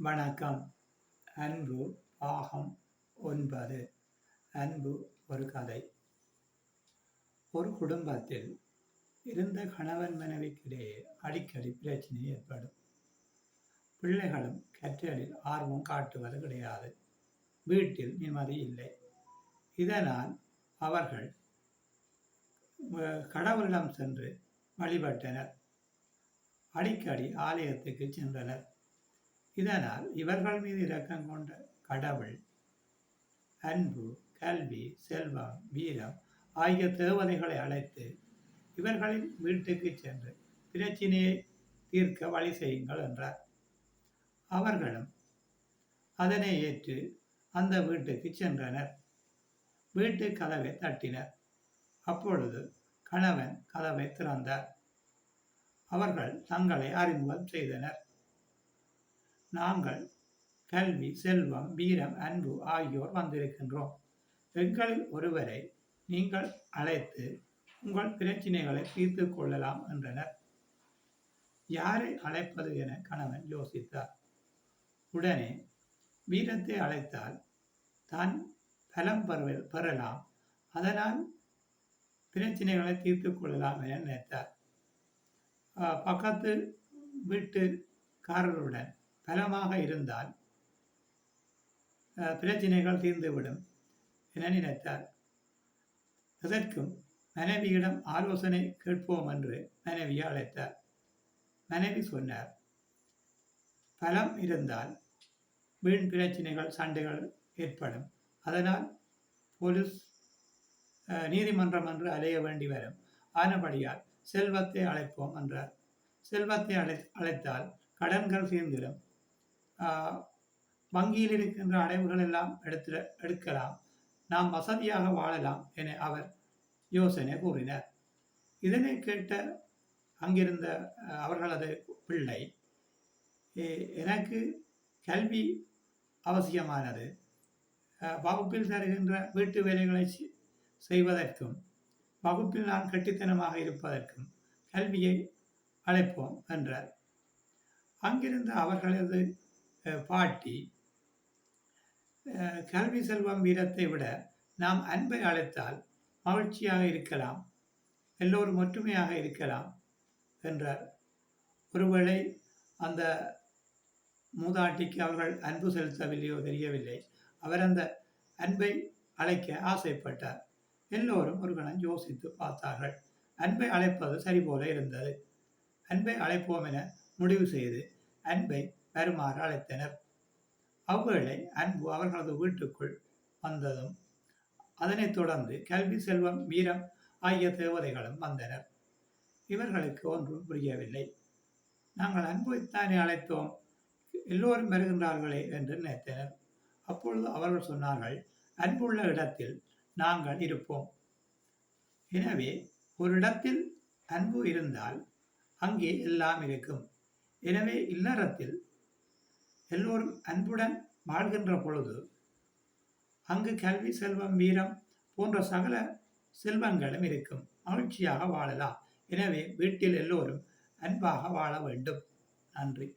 வணக்கம். அன்பு பாகம் ஒன்பது. அன்பு ஒரு கதை. ஒரு குடும்பத்தில் இருந்த கணவன் மனைவிக்கிடையே அடிக்கடி பிரச்சனை ஏற்படும். பிள்ளைகளும் கற்றலில் ஆர்வம் காட்டுவது கிடையாது. வீட்டில் நிம்மதி இல்லை. இதனால் அவர்கள் கடவுளிடம் சென்று வழிபட்டனர். அடிக்கடி ஆலயத்துக்கு சென்றனர். இதனால் இவர்கள் மீது இரக்கம் கொண்ட கடவுள் அன்பு கல்வி செல்வம் வீரம் ஆகிய தேவதைகளை அழைத்து இவர்களின் வீட்டுக்கு சென்று பிரச்சினையை தீர்க்க வழி செய்யுங்கள் என்றார். அவர்களும் அதனை ஏற்று அந்த வீட்டுக்கு சென்றனர். வீட்டு கதவை தட்டினர். அப்பொழுது கணவன் கதவை திறந்தார். அவர்கள் தங்களை அறிமுகம் செய்தனர். நாங்கள் கல்வி செல்வம் வீரம் அன்பு ஆகியோர் வந்திருக்கின்றோம். எங்களில் ஒருவரை நீங்கள் அழைத்து உங்கள் பிரச்சினைகளை தீர்த்து கொள்ளலாம் என்றனர். யாரை அழைப்பது என கணவன் யோசித்தார். உடனே வீரத்தை அழைத்தால் தான் பலம் பெற பெறலாம். அதனால் பிரச்சனைகளை தீர்த்து கொள்ளலாம் என நினைத்தார். பக்கத்து வீட்டுக்காரருடன் பலமாக இருந்தால் பிரச்சனைகள் தீர்ந்துவிடும் என நினைத்தார். இதற்கும் மனைவியிடம் ஆலோசனை கேட்போம் என்று மனைவியை அழைத்தார். மனைவி சொன்னார் பலம் இருந்தால் வீண் பிரச்சனைகள் சண்டைகள் ஏற்படும். அதனால் போலீஸ் நீதிமன்றம் என்று அலைய வேண்டி வரும். ஆனபடியால் செல்வத்தை அழைப்போம் என்றார். செல்வத்தை அழை அழைத்தால் கடன்கள் தீர்ந்திடும். வங்கியில் இருக்கின்ற அடைவுகள் எல்லாம் எடுத்து எடுக்கலாம். நாம் வசதியாக வாழலாம் என அவர் யோசனை கூறினார். இதனை கேட்ட அங்கிருந்த அவர்களது பிள்ளை எனக்கு கல்வி அவசியமானது. வகுப்பில் தருகின்ற வீட்டு வேலைகளை செய்வதற்கும் வகுப்பில் நான் கெட்டித்தனமாக இருப்பதற்கும் கல்வியை அழைப்போம் என்றார். அங்கிருந்த அவர்களது பாட்டி கல்வி செல்வம் வீரத்தை விட நாம் அன்பை அழைத்தால் மகிழ்ச்சியாக இருக்கலாம் எல்லோரும் ஒற்றுமையாக இருக்கலாம் என்றார். ஒருவேளை அந்த மூதாட்டிக்கு அவர்கள் அன்பு செலுத்தவில்லையோ தெரியவில்லை. அவர் அந்த அன்பை அழைக்க ஆசைப்பட்டார். எல்லோரும் ஒரு கணம் யோசித்து பார்த்தார்கள். அன்பை அழைப்பது சரி போல இருந்தது. அன்பை அழைப்போம் என முடிவு செய்து அன்பை வருமாறு அழைத்தனர். அவ்வேளை அன்பு அவர்களது வீட்டுக்குள் வந்ததும் அதனைத் தொடர்ந்து கல்வி செல்வம் வீரம் ஆகிய தேவதைகளும் வந்தனர். இவர்களுக்கு ஒன்றும் புரியவில்லை. நாங்கள் அன்புத்தானே அழைத்தோம்? எல்லோரும் வருகின்றார்களே என்று நினைத்தனர். அப்பொழுது அவர்கள் சொன்னார்கள் அன்புள்ள இடத்தில் நாங்கள் இருப்போம். எனவே ஒரு இடத்தில் அன்பு இருந்தால் அங்கே எல்லாம் இருக்கும். எனவே இல்லறத்தில் எல்லோரும் அன்புடன் வாழ்கின்ற பொழுது அங்கு கல்வி செல்வம் வீரம் போன்ற சகல செல்வங்களும் இருக்கும். மகிழ்ச்சியாக வாழலாம். எனவே வீட்டில் எல்லோரும் அன்பாக வாழ வேண்டும். நன்றி.